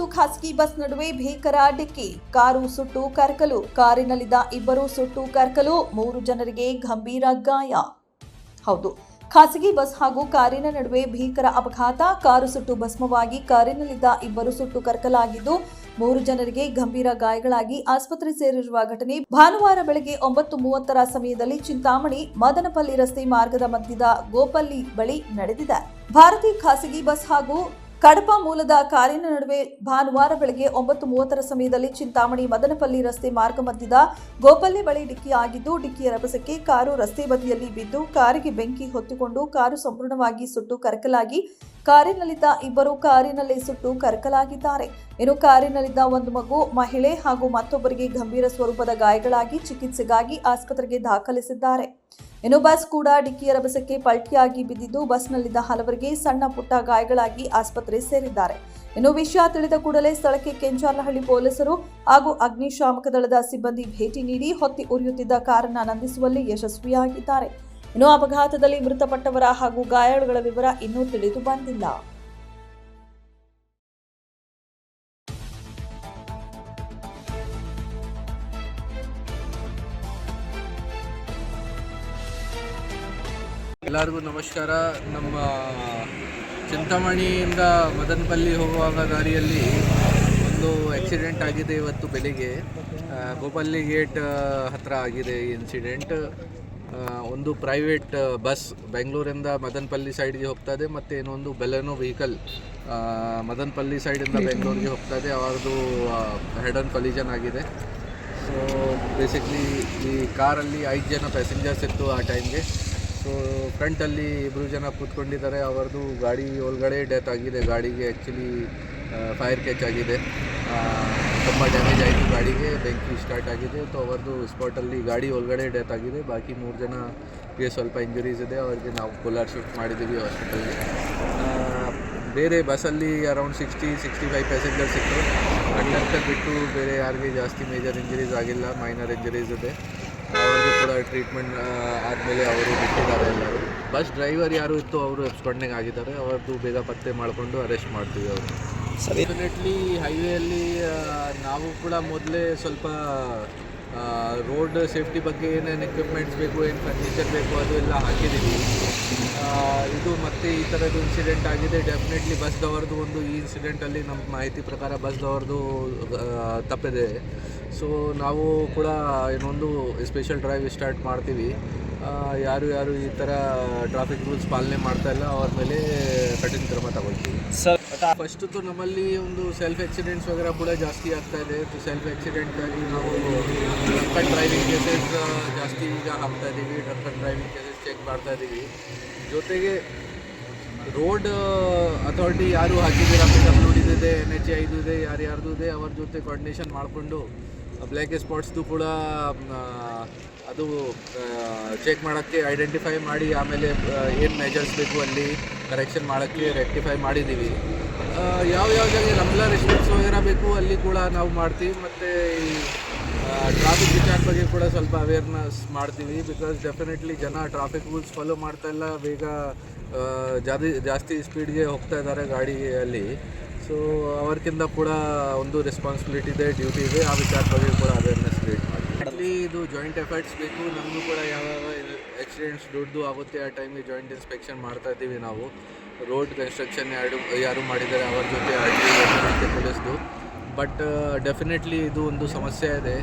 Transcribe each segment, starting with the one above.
ಮತ್ತು ಖಾಸಗಿ ಬಸ್ ನಡುವೆ ಭೀಕರ ಡಿಕ್ಕಿ. ಕಾರು ಸುಟ್ಟು ಕರ್ಕಲು. ಕಾರಿನಲ್ಲಿದ್ದ ಇಬ್ಬರು ಸುಟ್ಟು ಕರ್ಕಲು. ಮೂರು ಜನರಿಗೆ ಗಂಭೀರ ಗಾಯ. ಹೌದು. ಖಾಸಗಿ ಬಸ್ ಹಾಗೂ ಕಾರಿನ ನಡುವೆ ಭೀಕರ ಅಪಘಾತ. ಕಾರು ಸುಟ್ಟು ಭಸ್ಮವಾಗಿ ಕಾರಿನಲ್ಲಿದ್ದ ಇಬ್ಬರು ಸುಟ್ಟು ಕರ್ಕಲಾಗಿದ್ದು, ಮೂರು ಜನರಿಗೆ ಗಂಭೀರ ಗಾಯಗಳಾಗಿ ಆಸ್ಪತ್ರೆ ಸೇರಿರುವ ಘಟನೆ ಭಾನುವಾರ ಬೆಳಗ್ಗೆ ಒಂಬತ್ತು ಮೂವತ್ತರ ಸಮಯದಲ್ಲಿ ಚಿಂತಾಮಣಿ, ಮದನಪಲ್ಲಿ ರಸ್ತೆ ಮಾರ್ಗದ ಮಧ್ಯದ ಗೋಪಲ್ಲಿ ಬಳಿ ನಡೆದಿದೆ. ಭಾರತೀಯ ಖಾಸಗಿ ಬಸ್ ಹಾಗೂ ಕಡಪ ಮೂಲದ ಕಾರಿನ ನಡುವೆ ಭಾನುವಾರ ಬೆಳಗ್ಗೆ ಒಂಬತ್ತು ಮೂವತ್ತರ ಸಮಯದಲ್ಲಿ ಚಿಂತಾಮಣಿ ಮದನಪಲ್ಲಿ ರಸ್ತೆ ಮಾರ್ಗ ಮಧ್ಯದ ಗೋಪಲ್ಲಿ ಬಳಿ ಡಿಕ್ಕಿಯಾಗಿದ್ದು ಡಿಕ್ಕಿಯ ರಭಸಕ್ಕೆ ಕಾರು ರಸ್ತೆ ಬದಿಯಲ್ಲಿ ಬಿದ್ದು, ಕಾರಿಗೆ ಬೆಂಕಿ ಹೊತ್ತುಕೊಂಡು ಕಾರು ಸಂಪೂರ್ಣವಾಗಿ ಸುಟ್ಟು ಕರಕಲಾಗಿ, ಕಾರಿನಲ್ಲಿದ್ದ ಇಬ್ಬರು ಕಾರಿನಲ್ಲಿ ಸುಟ್ಟು ಕರಕಲಾಗಿದ್ದಾರೆ. ಇನ್ನು ಕಾರಿನಲ್ಲಿದ್ದ ಒಂದು ಮಗು, ಮಹಿಳೆ ಹಾಗೂ ಮತ್ತೊಬ್ಬರಿಗೆ ಗಂಭೀರ ಸ್ವರೂಪದ ಗಾಯಗಳಾಗಿ ಚಿಕಿತ್ಸೆಗಾಗಿ ಆಸ್ಪತ್ರೆಗೆ ದಾಖಲಿಸಿದ್ದಾರೆ. ಇನ್ನು ಬಸ್ ಕೂಡ ಡಿಕ್ಕಿಯ ರಭಸಕ್ಕೆ ಪಲ್ಟಿಯಾಗಿ ಬಿದ್ದಿದ್ದು, ಬಸ್ನಲ್ಲಿದ್ದ ಹಲವರಿಗೆ ಸಣ್ಣ ಪುಟ್ಟ ಗಾಯಗಳಾಗಿ ಆಸ್ಪತ್ರೆ ಸೇರಿದ್ದಾರೆ. ಇನ್ನು ವಿಷಯ ತಿಳಿದ ಕೂಡಲೇ ಸ್ಥಳಕ್ಕೆ ಕೆಂಚಾಲಹಳ್ಳಿ ಪೊಲೀಸರು ಹಾಗೂ ಅಗ್ನಿಶಾಮಕ ದಳದ ಸಿಬ್ಬಂದಿ ಭೇಟಿ ನೀಡಿ ಹೊತ್ತಿ ಉರಿಯುತ್ತಿದ್ದ ಕಾರನ್ನು ನಂದಿಸುವಲ್ಲಿ ಯಶಸ್ವಿಯಾಗಿದ್ದಾರೆ. ಇನ್ನು ಅಪಘಾತದಲ್ಲಿ ಮೃತಪಟ್ಟವರ ಹಾಗೂ ಗಾಯಾಳುಗಳ ವಿವರ ಇನ್ನೂ ತಿಳಿದು ಬಂದಿಲ್ಲ. ಎಲ್ಲರಿಗೂ ನಮಸ್ಕಾರ. ನಮ್ಮ ಚಿಂತಾಮಣಿಯಿಂದ ಮದನಪಲ್ಲಿ ಹೋಗುವಾಗ ದಾರಿಯಲ್ಲಿ ಒಂದು ಆಕ್ಸಿಡೆಂಟ್ ಆಗಿದೆ ಇವತ್ತು ಬೆಳಿಗ್ಗೆ. ಗೋಪಲ್ಲಿ ಗೇಟ್ ಹತ್ರ ಆಗಿದೆ ಈ ಇನ್ಸಿಡೆಂಟ್ ಒಂದು ಪ್ರೈವೇಟ್ ಬಸ್ ಬೆಂಗಳೂರಿಂದ ಮದನಪಲ್ಲಿ ಸೈಡ್ಗೆ ಹೋಗ್ತಾ ಇದೆ, ಮತ್ತು ಇನ್ನೊಂದು ಬೆಲೆನೋ ವೆಹಿಕಲ್ ಮದನಪಲ್ಲಿ ಸೈಡಿಂದ ಬೆಂಗಳೂರಿಗೆ ಹೋಗ್ತಾ ಇದೆ. ಅವರದು ಹೆಡ್ ಆನ್ ಕೊಲಿಜನ್ ಆಗಿದೆ. ಸೊ ಬೇಸಿಕ್ಲಿ ಈ ಕಾರಲ್ಲಿ ಐದು ಜನ ಪ್ಯಾಸೆಂಜರ್ಸ್ ಇತ್ತು ಆ ಟೈಮ್ಗೆ ಸೊ ಫ್ರಂಟಲ್ಲಿ ಇಬ್ಬರು ಜನ ಕೂತ್ಕೊಂಡಿದ್ದಾರೆ. ಅವರದು ಗಾಡಿ ಒಳಗಡೆ ಡೆತ್ ಆಗಿದೆ. ಗಾಡಿಗೆ ಆ್ಯಕ್ಚುಲಿ ಫೈರ್ ಕ್ಯಾಚ್ ಆಗಿದೆ. ತುಂಬ ಡ್ಯಾಮೇಜ್ ಆಯಿತು ಗಾಡಿಗೆ. ಬೆಂಕಿ ಸ್ಟಾರ್ಟ್ ಆಗಿದೆ. ಸೊ ಅವರದು ಸ್ಪಾಟಲ್ಲಿ ಗಾಡಿ ಒಳಗಡೆ ಡೆತ್ ಆಗಿದೆ. ಬಾಕಿ ಮೂರು ಜನಗೆ ಸ್ವಲ್ಪ ಇಂಜುರೀಸ್ ಇದೆ. ಅವರಿಗೆ ನಾವು ಕೋಲಾರ್ ಶಿಫ್ಟ್ ಮಾಡಿದ್ದೀವಿ ಹಾಸ್ಪಿಟಲ್ಗೆ ಬೇರೆ ಬಸ್ಸಲ್ಲಿ around sixty sixty five passengers ಇತ್ತು. ಕಂಡಕ್ಟರ್ ಬಿಟ್ಟು ಬೇರೆ ಯಾರಿಗೆ ಜಾಸ್ತಿ ಮೇಜರ್ ಇಂಜುರೀಸ್ ಆಗಿಲ್ಲ. ಮೈನರ್ ಇಂಜುರೀಸ್ ಇದೆ. ಕೂಡ ಟ್ರೀಟ್ಮೆಂಟ್ ಆದಮೇಲೆ ಅವರು ಬಿಟ್ಟಿದ್ದಾರೆ ಎಲ್ಲರೂ. ಬಸ್ ಡ್ರೈವರ್ ಯಾರು ಇತ್ತು ಅವರು ಎಬ್ಸ್ಕೊಂಡಂಗೆ ಆಗಿದ್ದಾರೆ. ಅವರದ್ದು ಬೇಗ ಪತ್ತೆ ಮಾಡಿಕೊಂಡು ಅರೆಸ್ಟ್ ಮಾಡ್ತೀವಿ ಅವರು. ಡೆಫಿನೆಟ್ಲಿ ಹೈವೇಯಲ್ಲಿ ನಾವು ಕೂಡ ಮೊದಲೇ ಸ್ವಲ್ಪ ರೋಡ್ ಸೇಫ್ಟಿ ಬಗ್ಗೆ ಏನೇನು ಎಕ್ವಿಪ್ಮೆಂಟ್ಸ್ ಬೇಕು ಏನು ಫರ್ನಿಚರ್ ಬೇಕು ಅದು ಎಲ್ಲ ಹಾಕಿದ್ದೀವಿ. ಇದು ಮತ್ತೆ ಈ ಥರದ್ದು ಇನ್ಸಿಡೆಂಟ್ ಆಗಿದೆ. ಡೆಫಿನೆಟ್ಲಿ ಬಸ್ದವ್ರದ್ದು ಒಂದು ಈ ಇನ್ಸಿಡೆಂಟಲ್ಲಿ ನಮ್ಮ ಮಾಹಿತಿ ಪ್ರಕಾರ ಬಸ್ದವ್ರದ್ದು ತಪ್ಪಿದೆ. ಸೊ ನಾವು ಕೂಡ ಇನ್ನೊಂದು ಸ್ಪೆಷಲ್ ಡ್ರೈವ್ ಸ್ಟಾರ್ಟ್ ಮಾಡ್ತೀವಿ. ಯಾರು ಯಾರು ಈ ಥರ ಟ್ರಾಫಿಕ್ ರೂಲ್ಸ್ ಪಾಲನೆ ಮಾಡ್ತಾ ಇಲ್ಲ ಅವ್ರ ಮೇಲೆ ಕಠಿಣ ಕ್ರಮ ತಗೊಳ್ತೀವಿ. ಸರ್ ಫಸ್ಟು ನಮ್ಮಲ್ಲಿ ಒಂದು ಸೆಲ್ಫ್ ಆಕ್ಸಿಡೆಂಟ್ಸ್ ವಗೇರ ಕೂಡ ಜಾಸ್ತಿ ಆಗ್ತಾ ಇದೆ. ಸೆಲ್ಫ್ ಆಕ್ಸಿಡೆಂಟ್ ಆಗಿ ನಾವು ಡ್ರಕ್ ಆ್ಯಂಡ್ ಡ್ರೈವಿಂಗ್ ಕೇಸಸ್ ಜಾಸ್ತಿ ಈಗ ಹಾಕ್ತಾ ಇದ್ದೀವಿ ಡ್ರಕ್ ಡ್ರೈವಿಂಗ್ ಕೇಸಸ್ ಚೆಕ್ ಮಾಡ್ತಾ ಇದ್ದೀವಿ ಜೊತೆಗೆ ರೋಡ್ ಅಥಾರಿಟಿ ಯಾರು ಹಾಕಿದ್ದೀರಾ ಪಿ ಡಬ್ಲ್ಯೂ ಡಿದಿದೆ ಎನ್ ಎಚ್ ಐದು ಇದೆ ಯಾರು ಯಾರ್ದು ಇದೆ ಅವ್ರ ಜೊತೆ ಕೋರ್ಡಿನೇಷನ್ ಮಾಡಿಕೊಂಡು ಬ್ಲ್ಯಾಕ್ ಸ್ಪಾಟ್ಸ್ದು ಕೂಡ ಅದು ಚೆಕ್ ಮಾಡೋಕ್ಕೆ ಐಡೆಂಟಿಫೈ ಮಾಡಿ, ಆಮೇಲೆ ಏನು ಮೆಜರ್ಸ್ ಬೇಕು ಅಲ್ಲಿ ಕರೆಕ್ಷನ್ ಮಾಡೋಕ್ಕೆ ರೆಕ್ಟಿಫೈ ಮಾಡಿದ್ದೀವಿ ಯಾವ ಯಾವ ಜಾಗ ರಂಬ್ಲರ್ ರೆಸ್ಟ್ರಿಕ್ಸ್ ವಗೇರ ಬೇಕು ಅಲ್ಲಿ ಕೂಡ ನಾವು ಮಾಡ್ತೀವಿ. ಮತ್ತು ಈ ಟ್ರಾಫಿಕ್ ವಿಚಾರ ಬಗ್ಗೆ ಕೂಡ ಸ್ವಲ್ಪ ಅವೇರ್ನೆಸ್ ಮಾಡ್ತೀವಿ ಬಿಕಾಸ್ ಡೆಫಿನೆಟ್ಲಿ ಜನ ಟ್ರಾಫಿಕ್ ರೂಲ್ಸ್ ಫಾಲೋ ಮಾಡ್ತಾ ಇಲ್ಲ. ಬೇಗ ಜಾಸ್ತಿ ಜಾಸ್ತಿ ಸ್ಪೀಡ್ಗೆ ಹೋಗ್ತಾ ಇದ್ದಾರೆ ಗಾಡಿಯಲ್ಲಿ. ಸೊ ಅವ್ರಕ್ಕಿಂತ ಕೂಡ ಒಂದು ರೆಸ್ಪಾನ್ಸಿಬಿಲಿಟಿ ಇದೆ ಡ್ಯೂಟಿ ಇದೆ, ಆ ವಿಚಾರ ಬಗ್ಗೆ ಕೂಡ ಅವೇರ್ನೆಸ್ ಕ್ರಿಯೇಟ್ ಮಾಡ್ತೀವಿ. ಅಲ್ಲಿ ಇದು ಜಾಯಿಂಟ್ ಎಫರ್ಟ್ಸ್ ಬೇಕು. ನಮಗೂ ಕೂಡ ಯಾವ್ಯಾವ ಆಕ್ಸಿಡೆಂಟ್ಸ್ ದೊಡ್ಡದು ಆಗುತ್ತೆ, ಆ ಟೈಮಿಗೆ ಜಾಯಿಂಟ್ ಇನ್ಸ್ಪೆಕ್ಷನ್ ಮಾಡ್ತಾ ಇದ್ದೀವಿ ನಾವು. ರೋಡ್ ಕನ್ಸ್ಟ್ರಕ್ಷನ್ ಯಾರು ಯಾರು ಮಾಡಿದ್ದಾರೆ, ಅವ್ರ ಜೊತೆ ಟಿ ಪೊಲೀಸ್ದು ಬಟ್ ಡೆಫಿನೆಟ್ಲಿ ಇದು ಒಂದು ಸಮಸ್ಯೆ ಇದೆ.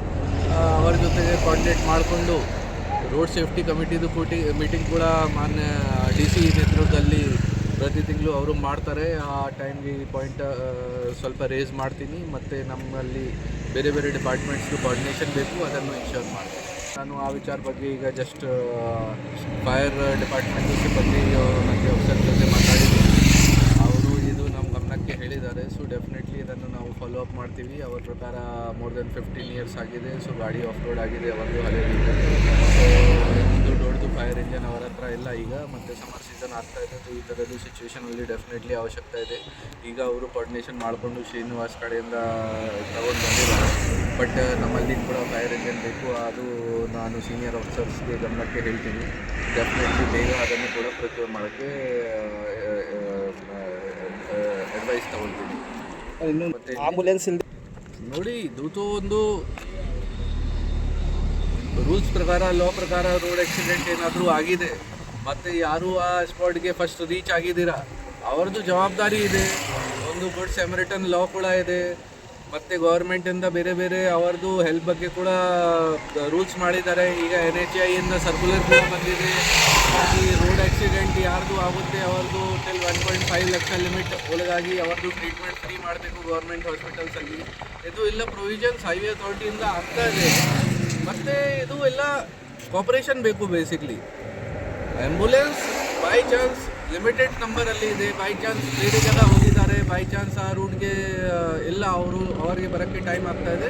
ಅವ್ರ ಜೊತೆಗೆ ಕಾಂಟ್ಯಾಕ್ಟ್ ಮಾಡಿಕೊಂಡು ರೋಡ್ ಸೇಫ್ಟಿ ಕಮಿಟಿದು ಕೂಟಿ ಮೀಟಿಂಗ್ ಕೂಡ ಮಾನ್ಯ ಡಿ ಸಿ ನೇತೃತ್ವದಲ್ಲಿ ಪ್ರತಿ ತಿಂಗಳು ಅವರು ಮಾಡ್ತಾರೆ. ಆ ಟೈಮ್ಗೆ ಈ ಪಾಯಿಂಟ್ ಸ್ವಲ್ಪ ರೇಸ್ ಮಾಡ್ತೀನಿ. ಮತ್ತು ನಮ್ಮಲ್ಲಿ ಬೇರೆ ಬೇರೆ ಡಿಪಾರ್ಟ್ಮೆಂಟ್ಸ್ದು ಕೋಆರ್ಡಿನೇಷನ್ ಬೇಕು. ಅದನ್ನು ಇನ್ಶೋರ್ ಮಾಡ್ತೀನಿ. ನಾನು ಆ ವಿಚಾರ ಬಗ್ಗೆ ಈಗ ಜಸ್ಟ್ ಫೈರ್ ಡಿಪಾರ್ಟ್ಮೆಂಟ್ ಬಗ್ಗೆ ನನಗೆ ಅವಸರ ಜೊತೆ ಮಾತಾಡಿದ್ದೀನಿ. ಅವರು ಇದು ನಮ್ಮ ಗಮನಕ್ಕೆ ಹೇಳಿದ್ದಾರೆ. ಸೊ ಡೆಫಿನೆಟ್ಲಿ ಇದನ್ನು ನಾವು ಫಾಲೋ ಅಪ್ ಮಾಡ್ತೀವಿ. ಅವ್ರ ಪ್ರಕಾರ ಮೋರ್ ದೆನ್ ಫಿಫ್ಟೀನ್ ಇಯರ್ಸ್ ಆಗಿದೆ. ಸೊ ಗಾಡಿ ಆಫ್ ರೋಡ್ ಆಗಿದೆ. ಅವರದು ಹಳೆ ಸೊ ಒಂದು ದೊಡ್ಡದು ಫೈರ್ ಇಂಜನ್ ಅವರ ಹತ್ರ ಇಲ್ಲ ಈಗ ಮತ್ತು ಸಮರ್ ಸೀಸನ್ ಆಗ್ತಾ ಇದೆ ಸೊ ಈ ಥರದ್ದು ಸಿಚುವೇಷನಲ್ಲಿ ಡೆಫಿನೆಟ್ಲಿ ಅವಶ್ಯಕತೆ ಇದೆ. ಈಗ ಅವರು ಕೋರ್ಡಿನೇಷನ್ ಮಾಡಿಕೊಂಡು ಶ್ರೀನಿವಾಸ್ ಕಡೆಯಿಂದ ತಗೊಂಡು ಬಂದಿದ್ದಾರೆ. ಬಟ್ ನಮ್ಮಲ್ಲಿ ಕೂಡ ಫೈರ್ ಇಂಜನ್ ಬೇಕು ಅದು ನಾನು ಸೀನಿಯರ್ ಆಫೀಸರ್ಸ್ಗೆ ಗಮನಕ್ಕೆ ಹೇಳ್ತೀನಿ. ಡೆಫಿನೆಟ್ಲಿ ಬೇಗ ಅದನ್ನು ಕೂಡ ಪ್ರೊಕ್ಯೂರ್ ಮಾಡೋಕ್ಕೆ ಅಡ್ವೈಸ್ ತಗೊಳ್ತೀನಿ. ಇನ್ನು ಆಂಬುಲೆನ್ಸ್ ಇಲ್ಲದೆ ನೋಡಿ ಇದು ಒಂದು ರೂಲ್ಸ್ ಪ್ರಕಾರ ಲಾ ಪ್ರಕಾರ ರೋಡ್ ಆಕ್ಸಿಡೆಂಟ್ ಏನಾದರೂ ಆಗಿದೆ, ಮತ್ತು ಯಾರು ಆ ಸ್ಪಾಟ್ಗೆ ಫಸ್ಟ್ ರೀಚ್ ಆಗಿದ್ದೀರಾ? ಅವ್ರದ್ದು ಜವಾಬ್ದಾರಿ ಇದೆ. ಒಂದು ಗುಡ್ ಸೆಮರಿಟನ್ ಲಾ ಕೂಡ ಇದೆ. ಮತ್ತು ಗೌರ್ಮೆಂಟಿಂದ ಬೇರೆ ಬೇರೆ ಅವ್ರದ್ದು ಹೆಲ್ಪ್ ಬಗ್ಗೆ ಕೂಡ ರೂಲ್ಸ್ ಮಾಡಿದ್ದಾರೆ. ಈಗ ಎನ್ ಎಚ್ ಐಯಿಂದ ಸರ್ಕ್ಯುಲರ್ ಕೂಡ ಬಂದಿದೆ. ಈ ರೋಡ್ ಆಕ್ಸಿಡೆಂಟ್ ಯಾರ್ದು ಆಗುತ್ತೆ, ಅವ್ರದ್ದು till one point five lakh limit ಒಳಗಾಗಿ ಅವ್ರದ್ದು ಟ್ರೀಟ್ಮೆಂಟ್ ಫ್ರೀ ಮಾಡಬೇಕು ಗೌರ್ಮೆಂಟ್ ಹಾಸ್ಪಿಟಲ್ಸಲ್ಲಿ ಇದು ಇಲ್ಲ ಪ್ರೊವಿಷನ್ಸ್ ಹೈವೇ ಅಥಾರಿಟಿಯಿಂದ ಆಗ್ತಾ ಇದೆ. ಮತ್ತು ಇದು ಎಲ್ಲ ಕಾಪರೇಷನ್ ಬೇಕು basically ambulance by chance limited ನಂಬರಲ್ಲಿ ಇದೆ. ಬೈ ಚಾನ್ಸ್ ಬೇರೆ ಜನ ಹೋಗಿದ್ದಾರೆ. ಬೈ ಚಾನ್ಸ್ ಆ ರೂಟ್ಗೆ ಎಲ್ಲ ಅವರು, ಅವರಿಗೆ ಬರೋಕ್ಕೆ ಟೈಮ್ ಆಗ್ತಾ ಇದೆ.